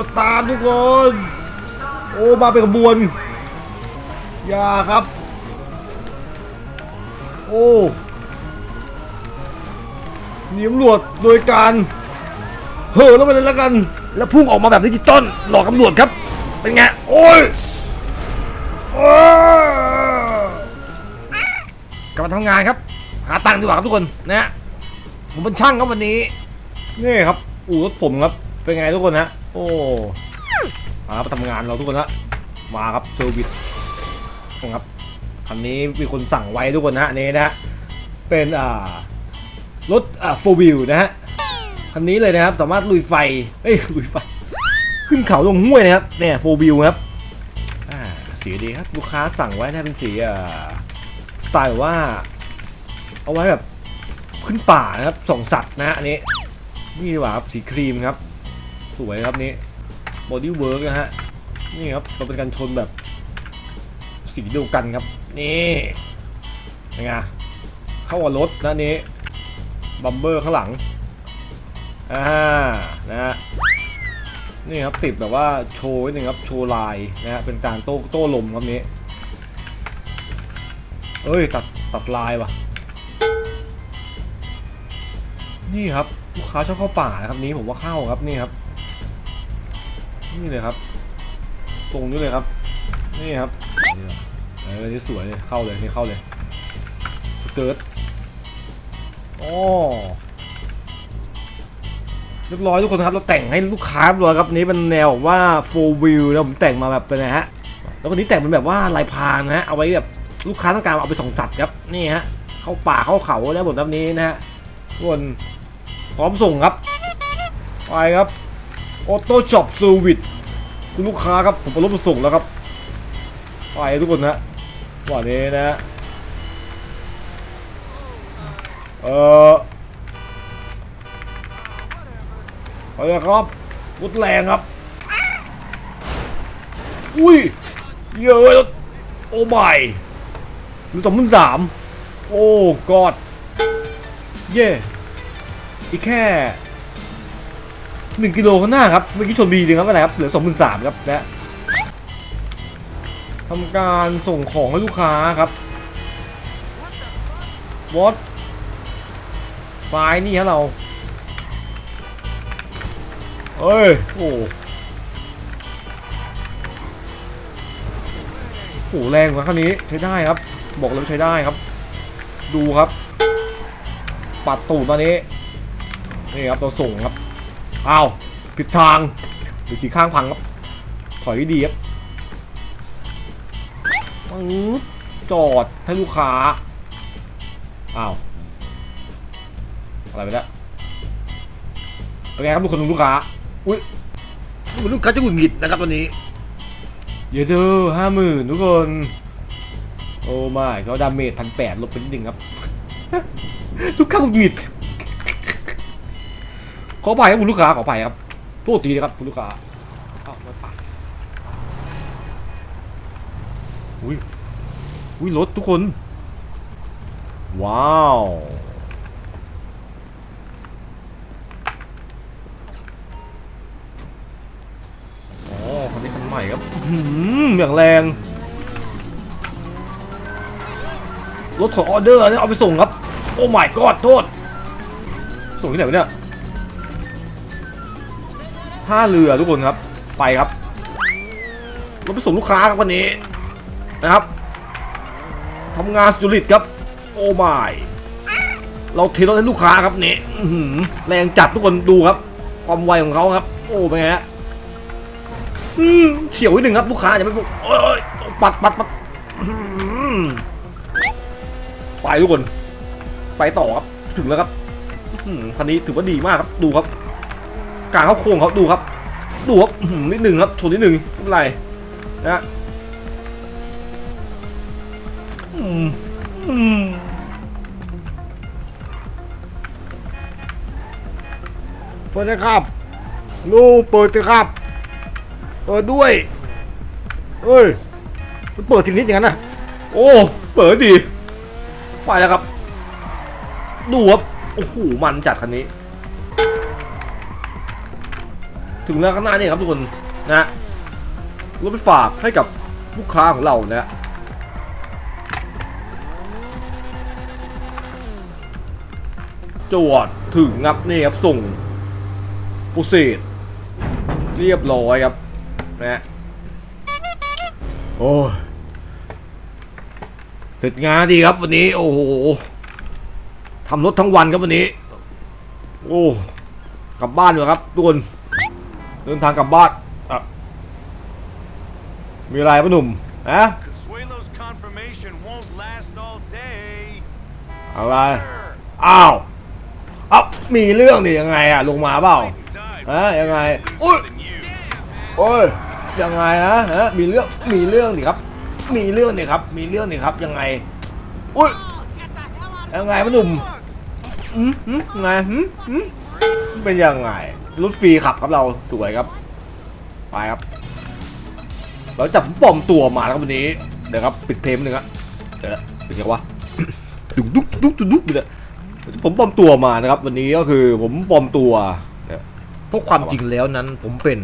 วจตามทุกคน โอ้มาเป็นขบวน อย่าครับ โอ้หนีตำรวจโดยการเห่อแล้วไปเลยแล้วกัน แล้วพุ่งออกมาแบบดิจิตอลหลอกตำรวจครับ เป็นไง โอ้ยโอ้กลับมาทำงานครับ หาตังค์ดีกว่าครับทุกคนนะผมเป็นช่างครับวันนี้ นี่ครับ อู่รถผมครับ เป็นไงทุกคนนะ โอ้มาครับทำงานเราทุกคนละมาครับเซอร์วิสครับคันนี้มีคนสั่งไว้ทุกคนนะนนี้นะฮะเป็นอ่ารถอ่าโฟวิลนะฮะคันนี้เลยนะครับสามารถลุยไฟเอ้ยลุยไฟ ขึ้นเขาลงห้วยนะครับเนี่ยโฟวิลครับอ่าสีดีครับลูกค้าสั่งไว้นะเป็นสีอ่าสไตล์ว่า เอาไว้แบบขึ้นป่านะครับส่องสัตว์นะฮะอันนี้นี่ดีกว่าครับสีครีมครับ สวยครับนี้บอดี้เวิร์กนะฮะนี่ครับเราเป็นการชนแบบสีเดียวกันครับ นี่ยังไงเข้ากับรถนะนี้บัมเบอร์ข้างหลังอ่านะฮะนี่ครับติดแบบว่าโชว์นิดนึงครับโชว์ลายนะฮะเป็นการโต้โต้ลมครับนี้เอ้ยตัดตัดลายว่ะนี่ครับลูกค้าชอบเข้าป่านะครับนี้ผมว่าเข้าครับนี่ครับ นี่เลยครับทรงนี้เลยครับ นี่ครับนี่เหรออนี่สวยเลยเข้าเลยนี่เข้าเลยสเกิร์ตโอ้เรียบร้อยทุกคนครับเราแต่งให้ลูกค้าเรียบร้อยครับนี้เป็นแนวว่า four wheel แล้วผมแต่งมาแบบเป็นนะฮะแล้วก็นี้แต่งเป็นแบบว่าลายพางนะฮะเอาไว้แบบลูกค้าต้องการเอาไปส่องสัตว์ครับนี่ฮะเข้าป่าเข้าเขาแล้วบนแบบนี้นะฮะทุกคนพร้อมส่งครับไปครับ ออโต้ช็อปเซอร์วิสคุณลูกค้าครับ ผมเอารถมาส่งแล้วครับ ไปทุกคนนะวันนี้นะ เออไปเลยครับรถแรงครับ อุ้ย เยอะเลยโอ้ไม่หรือสองพันสามโอ้กอด เย่อีกแค่ หนึ่งกิโลข้างหน้าครับเมื่อกี้ชนบีนึงครับอะไรครับเหลือสองพันสามครับนะทำการส่งของให้ลูกค้าครับวอตไฟล์นี่ฮะเราเอ้ยโอ้โหแรงกว่าคันนี้ใช้ได้ครับ บอกเลยว่าใช้ได้ครับ ดูครับ ปัดตูดตอนนี้นี่ครับเราส่งครับ อ้าวผิดทางหรือสีข้างพังครับ ถอยดีครับปึ๊บจอดให้ลูกค้า อ้าว อะไรไปแล้วเป็นไงครับทุกคนลูกค้า อุ้ยลูกค้าจะหงุดหงิดนะครับวันนี้ เยอะเด้อห้าหมื่นทุกคน โอ้ไม่เขาดาเมจพันแปดลบไปนิดนึงครับ ลูกค้าหงุดหงิด ขอไปครับคุณลูกค้าขอไปครับโทษทีนะครับคุณลูกค้าอ้าวไม่ไปอุ้ยอุ้ยรถทุกคน ว้าวอ๋อคันนี้คันใหม่ครับหืออย่างแรง รถของออเดอร์เนี่ยเอาไปส่งครับ โอ้ my god โทษ ส่งที่ไหนวะเนี่ย ท่าเรือทุกคนครับ ไปครับรถไปส่งลูกค้าครับวันนี้นะครับทำงานสุริตครับ โอ้ไม่เราเทรถให้ลูกค้าครับนี่อืแรงจัดทุกคนดูครับ ความไวของเขาครับ โอ้เป็นไงฮะเฉียวนิดหนึ่งครับลูกค้าอย่าไปบุกโอ้ยปัดปัดปัดไปทุกคน ไปต่อครับ ถึงแล้วครับคันนี้ถือว่าดีมากครับ ดูครับ การเข้าโค้งเขาดูครับ ดูครับนิดหนึ่งครับชนนิดหนึ่งไม่เป็นไรนะฮะอืมอืมเปิดนะครับลูกเปิดเลยครับ เปิดด้วยเอ้ยมันเปิดทีนิดอย่างนั้นนะโอ้เปิดดี ไปแล้วครับ ดูครับโอ้โหมันจัดคันนี้ ถึงแล้วข้างหน้านี่ครับทุกคนนะรถไปฝากให้กับลูกค้าของเรานะจวดถึงครับนี่ครับส่งโปรเซสเรียบร้อยครับนะโอ้เสร็จงานดีครับวันนี้ โอ้โหทำรถทั้งวันครับวันนี้ โอ้กลับบ้านเลยครับทุกคน เดินทางกลับบ้านอะมีอะไรปะหนุ่มนะ Consuelo's confirmation won't last all day. อะไร อ้าวเอ้ามีเรื่องดิยังไงอะลงมาเปล่า Died ฮะยังไง อุ้ย than you. โอ้ย ยังไงนะฮะมีเรื่อง มีเรื่องดิครับ มีเรื่องดิครับ มีเรื่องดิครับ ยังไง อุ้ย ยังไงปะหนุ่มอืมอืมยังไงอืมอืมเป็นยังไง รถฟรีขับครับเราสวยครับ ไปครับ เราจับปลอมตัวมาแล้วครับวันนี้ เดี๋ยวครับปิดเพลงหนึ่งครับเดี๋ยวเป็นไงวะดุ๊กดุ๊กดุ๊กดุกดุกเลยผมปลอมตัวมานะครับ วันนี้ก็คือผมปลอมตัวเนี่ยเพราะความจริงแล้วนั้น ผมเป็น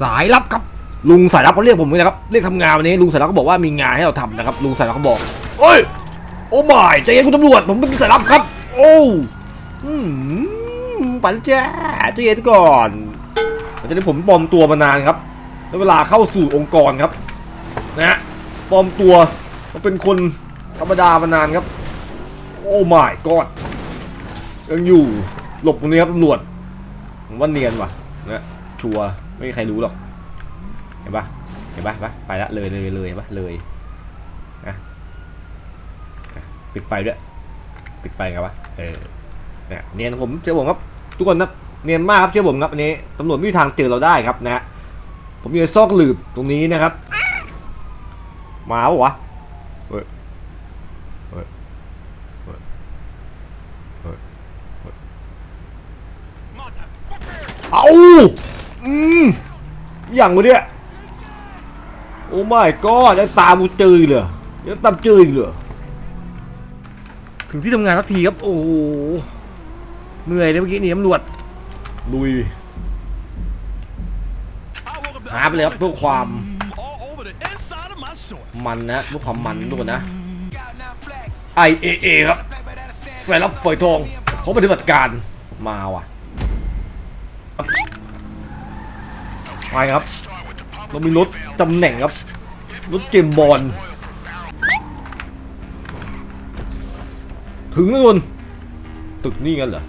สายลับครับ ลุงสายลับเขาเรียกผมเลยนะครับเรียกทำงานวันนี้ลุงสายลับก็บอกว่ามีงานให้เราทำนะครับ ลุงสายลับเขาบอกเอ้ยโอ้บายใจเย็นคุณตำรวจผมเป็นสายลับครับ โอ้อืม ปันจ้าใจเย็นก่อนหลังจากนี้ผมปลอมตัวมานานครับ แล้วเวลาเข้าสู่องค์กรครับ นะฮะปลอมตัวมาเป็นคนธรรมดามานานครับ โอ้ my god ยังอยู่หลบตรงนี้ครับตำรวจผมว่าเนียนว่ะนะชัวร์ไม่มีใครรู้หรอกเห็นปะเห็นปะไปไปละเลยเลยเลยเห็นปะเลยนะปิดไฟด้วยปิดไฟครับวะเออเนี่ยเนียนผมเชื่อผมครับ ทุกคนนะเนียนมากครับเชื่อผมครับอันนี้ตำรวจไม่มีทางเจอเราได้ครับนะผมอยู่ในซอกหลืบตรงนี้นะครับมาปะวะเฮ้ยเฮ้ยเฮ้ยเฮ้ยเอาอืมอย่างวะเนี่ยโอ้ไม่ก็ยังตามกูเจออีกเหรอยังตามเจออีกเหรอถึงที่ทำงานทักทีครับ โอ้ เหนื่อยเลยเมื่อกี้หนี่ตำรวจลุย I woke up the หาไปเลยครับเพื่อความ all over the inside of my shorts. มันนะเพื่อความมันทุกคนนะ Got nine blacks. I A A ครับ Paper that'll stand สายลับฝอยทองเขาปฏิบัติการมาว่ะไปครับเรามีรถตำแหน่งครับรถเจมส์บอลถึงแล้วทุนตึกนี่กันเหรอ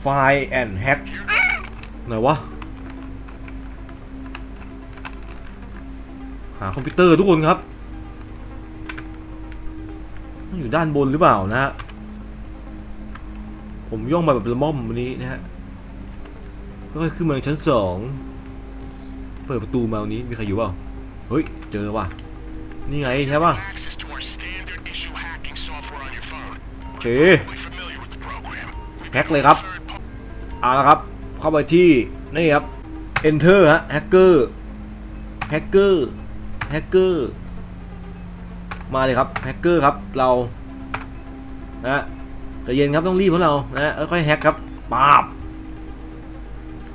ไฟแอนแฮกไหนวะ หาคอมพิวเตอร์ทุกคนครับ อยู่ด้านบนหรือเปล่านะฮะ ผมย่องมาแบบละม่อมวันนี้นะฮะก็ค่อยขึ้นมาชั้นสองเปิดประตูมาวันนี้มีใครอยู่เปล่า เฮ้ย เจอว่ะ นี่ไงใช่ป่ะโอเคแฮกเลยครับ เอาละครับ เข้าไปที่นี่ครับ enter ฮะ hacker hacker hacker มาเลยครับ hacker ครับ เรา นะฮะใจเย็นครับต้องรีบพราะเรา นะค่อยแฮกครับปาบ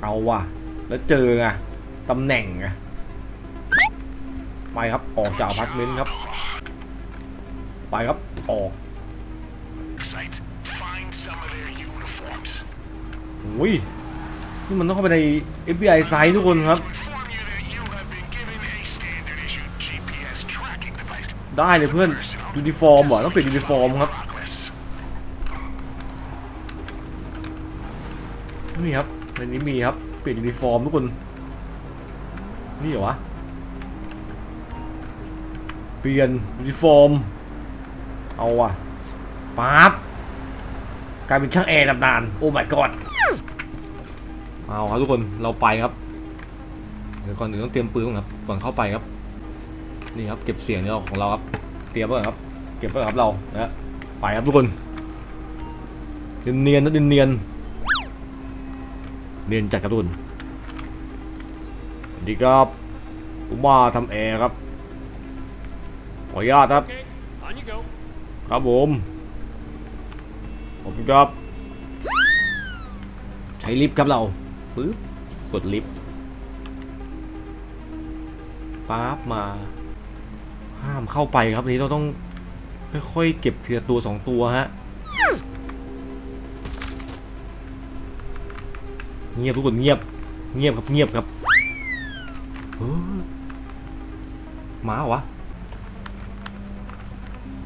เอาว่ะ แล้วเจอไงตำแหน่งไงไปครับ ออกจากพาร์ตเมนต์ครับ ไปครับ ออก อ้ยนี่มันต้องเข้าไปใน FBI ไซต์ทุกคนครับ ได้เลยเพื่อนยูนิฟอร์มเหรอต้องเปลี่ยนยูนิฟอร์มครับ นี่ครับในนี้มีครับ เปลี่ยนยูนิฟอร์มทุกคน นี่เหรอวะ เปลี่ยนยูนิฟอร์ม เอาว่ะปั๊บกลายเป็นช่างแอร์ตำนาน โอ้ my god เอาครับทุกคนเราไปครับเดี๋ยวก่อนอื่นต้องเตรียมปืนก่อนครับก่อนเข้าไปครับ นี่ครับเก็บเสียงนี่ของเราครับ เตรียมไว้ก่อนครับ เก็บไว้ก่อนครับเรานะไปครับทุกคนเนียนๆนะเนียนๆเรียนจัดกร์ตูนดีครับผมมาทำแอร์ครับขออนุญาตครับ ครับผมขอบคุณครับ ใช้ลิฟต์ครับเรา ปึ๊บกดลิฟต์ปั๊บมา ห้ามเข้าไปครับทีนี้เราต้องค่อยๆเก็บเทีละตัวสองตัวฮะเงียบทุกคนเงียบ เงียบครับเงียบครับเฮ้ยหมาเหรอวะ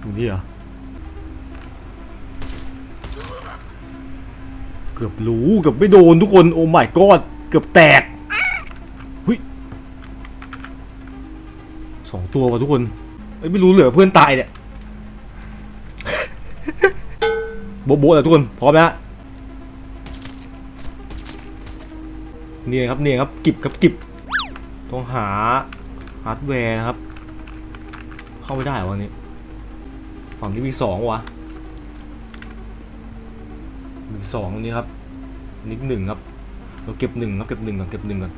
อยู่นี่เหรอ กือบรู้เกือบไม่โดนทุกคนโอ้ my god เกือบแตกเฮ้ยสองตัวว่ะทุกคนเอ้ไม่รู้เหลือเพื่อนตายเนี่ยโบะโบะเลยทุกคนพร้อมนะฮะเนี่ยครับเนี่ยครับกิบครับกิบต้องหาฮาร์ดแวร์นะครับ เข้าไม่ได้วันนี้ ฝั่งนี้มีสองวะ หนึ่งสองอันนี้ครับนิดหนึ่งครับ เราเก็บหนึ่งครับเก็บหนึ่งก่อนเก็บหนึ่งก่อน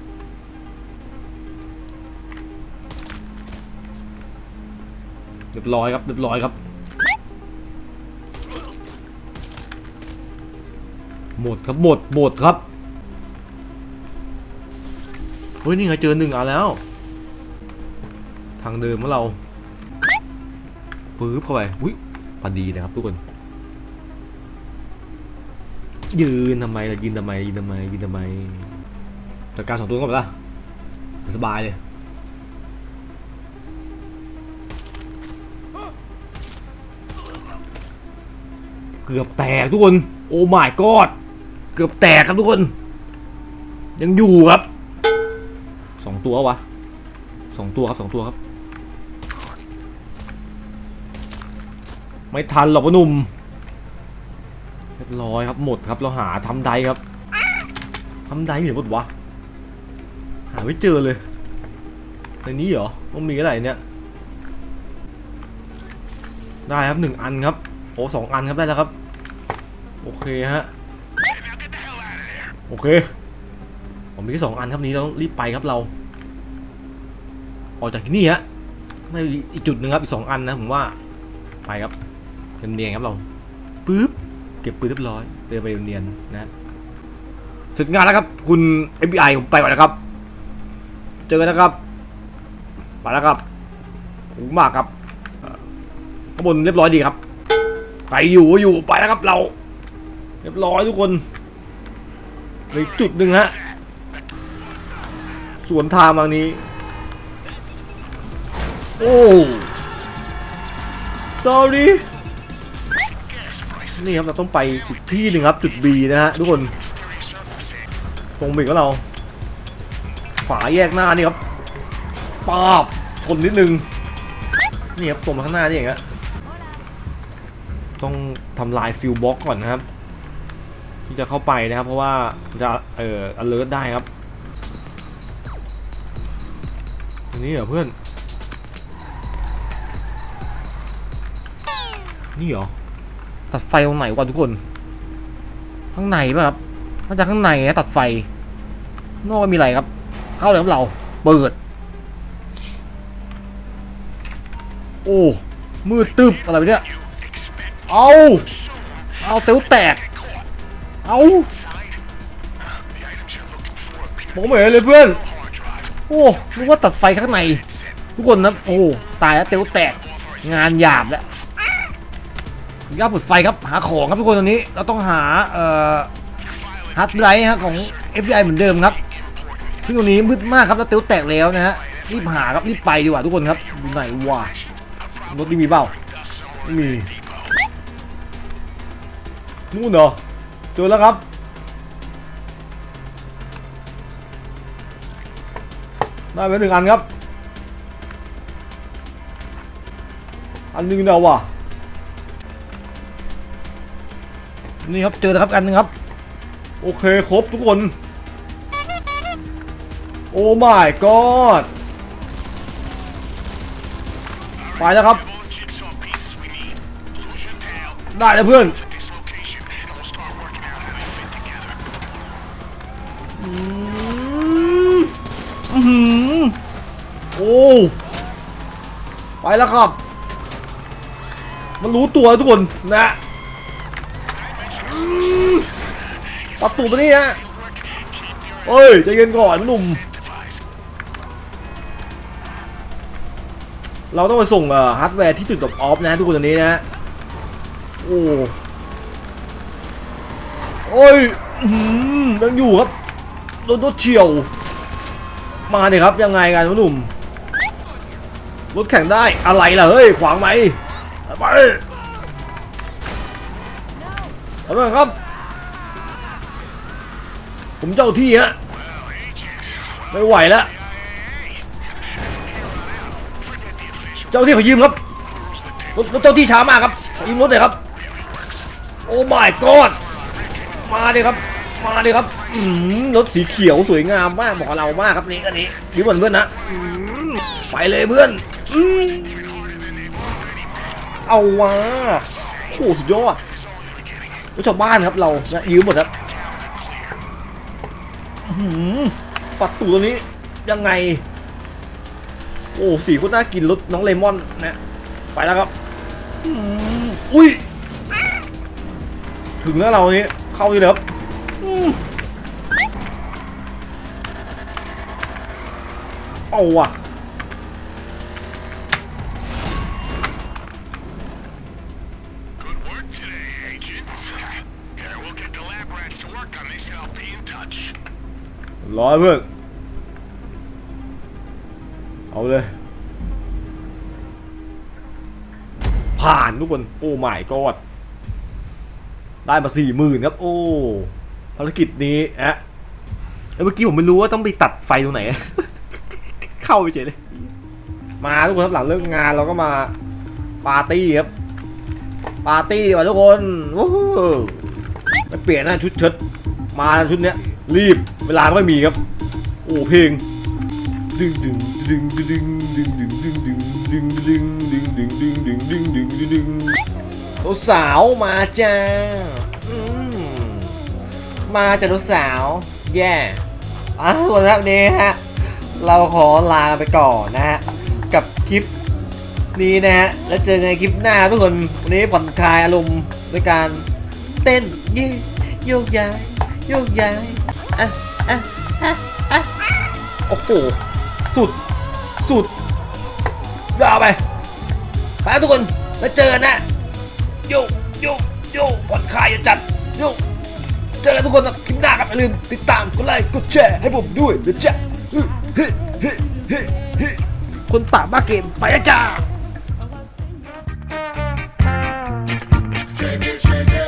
เรียบร้อยครับเรียบร้อยครับ หมดครับหมดหมดครับเฮ้ยนี่ไงเจอหนึ่งอันแล้ว ทางเดิมของเราปื๊บเข้าไปอุ้ยพอดีนะครับทุกคน ยืนทำไมล่ะยืนทำไมยืนทำไมยืนทำไมจัดการสองตัวก่อนปละสบายเลยเกือบแตกทุกคน โอ้ my god เกือบแตกครับทุกคน ยังอยู่ครับสองตัววะสองตัวครับสองตัวครับ ไม่ทันหรอกพ่อหนุ่ม รียบร้อยครับหมดครับเราหาทำไดครับทำไดอยู่ไหนหมดวะหาไม่เจอเลยในนี้เหรอต้องมีอะไรเนี่ยได้ครับหนึ่งอันครับโอ้สองอันครับได้แล้วครับ โอเคฮะโอเคผมมีแค่สองอันครับนี้เราต้องรีบไปครับเรา ออกจากที่นี่ฮะไม่อีกจุดหนึ่งครับอีกสองอันนะผมว่าไปครับเนียนๆครับเราปึ๊บ เก็บปืนเรียบร้อยเดินไปเนียนๆนะเสร็จงานแล้วครับ คุณ FBI ผมไปก่อนนะครับ เจอกันนะครับไปแล้วครับขอบคุณมากครับข้างบนเรียบร้อยดีครับใครอยู่ก็อยู่ไปแล้วครับ เรา เรียบร้อยทุกคนในจุดหนึ่งฮะสวนทางบางนี้ โอ้ sorry. นี่ครับเราต้องไปจุดที่หนึ่งครับจุด B นะฮะทุกคนตรงเบรกของเราฝาแยกหน้านี่ครับปาบชนนิดนึงนี่ครับตรงมาข้างหน้านี่เองฮะต้องทำลายฟิวบ็อกก่อนนะครับ ที่จะเข้าไปนะครับ เพราะว่าจะเอ่อ alert ได้ครับอันนี้เหรอเพื่อน นี่เหรอ ตัดไฟตรงไหนวะทุกคน ข้างในป่ะครับน่าจะข้างในนะตัดไฟ นอกมีอะไรครับ เข้าเลยครับเรา เปิด โอ้ มืดตึบอะไรไปเนี่ย เอาเอาเต๋วแตก เอา side? The items you're looking for appear มองไม่เห็นเลยเพื่อน โอ้นึกว่าตัดไฟข้างใน ทุกคนนะ โอ้ ตายแล้วเต๋วแตก งานหยาบแล้ว ย่าเปิดไฟครับ หาของครับทุกคนตอนนี้ เราต้องหาเอ่อฮาร์ดไดรฟ์ฮะของ FBI เหมือนเดิมครับ ซึ่งตรงนี้มืดมากครับแล้วเต๋วแตกแล้วนะฮะ รีบหาครับรีบไปดีกว่าทุกคนครับไหนวะรถนี่มีเปล่าไม่มี นู่นเหรอเจอแล้วครับได้ไปหนึ่งอันครับ อันหนึงเดียววะ นี่ครับเจอแล้วครับอันนึงครับ โอเคครบทุกคน โอ้ my god ไปแล้วครับ ได้แล้วเพื่อนโอ้ ไปแล้วครับ มันรู้ตัวทุกคนนะ ประตูมานี่ฮะเฮ้ยใจเย็นก่อนหนุ่ม เราต้องไปส่งอ่อฮาร์ดแวร์ที่จุดดรอออฟนะทุกคนตอนนี้นะ โอ้โอ้ยยังอยู่ครับโดนรถเฉียว มาเนี่ยครับยังไงกันหนุ่มรถแข่งได้อะไรล่ะเฮ้ยขวางไหมไป อาไปครับ ผมเจ้าที่ฮะไม่ไหวแล้ว เจ้าที่ขายืมครับรถรถเจ้าที่ช้ามากครับขอยืมรถหน่อยครับ โอ้ my god มาเลยครับ มาเลยครับรถสีเขียวสวยงามมากเหมาะเรามากครับนี่อันนี้ยืมเหมือนเพื่อนนะไปเลยเพื่อนอเอาวะโอ้สุดยอด ชาวบ้านครับเรานะยืมหมดครับหือปัดตูตัวนี้ยังไง โอ้สีโคตรน่ากินรสน้องเลมอนนะไปแล้วครับอุ้ย ถึงแล้วเรานี้เข้านี่เลยครับอืมเอาว่ะ ร้อยเพื่อน เอาเลย ผ่านทุกคน โอ้ไม่กอด ได้มาสี่หมื่นครับ โอ้ ภารกิจนี้อะเมื่อกี้ผมไม่รู้ว่าต้องไปตัดไฟตรงไหน เข้าไปเฉยเลย มาทุกคนครับหลังเลิกงานเราก็มาปาร์ตี้ครับ ปาร์ตี้ดีกว่าทุกคนวู้ฮู้ไปเปลี่ยนหน้าชุดเชิ้ตมาชุดเนี้ย รีบเวลาไม่มีครับ โอ้เพลงดึงดึงดึงดึงดึงดึงดึงดึงดึงดึงดึงดึงดึงดึงดึงดึงดึงดึงสาวมาจ้ามาจ้าสาวแย่อะทุกคนครับนี้ฮะเราขอลาไปก่อนนะฮะกับคลิปนี้นะฮะแล้วเจอกันคลิปหน้าทุกคนวันนี้ผ่อนคลายอารมณ์ด้วยการเต้นยี่โยกย้ายโยกย้าย อะอะอะอะโอ้โห สุด สุดยาวไปไปทุกคน แล้วเจอกันนะโยโยโยผ่อนคลายอย่าจัดโยเจอกันทุกคนนะคลิปหน้าครับอย่าลืมติดตามกดไลค์กดแชร์ให้ผมด้วยนะจ๊ะเฮ้เฮ้เฮ้เฮ้เฮ้คนปากบ้าเกมไปแล้วจ้า Shake it, shake it.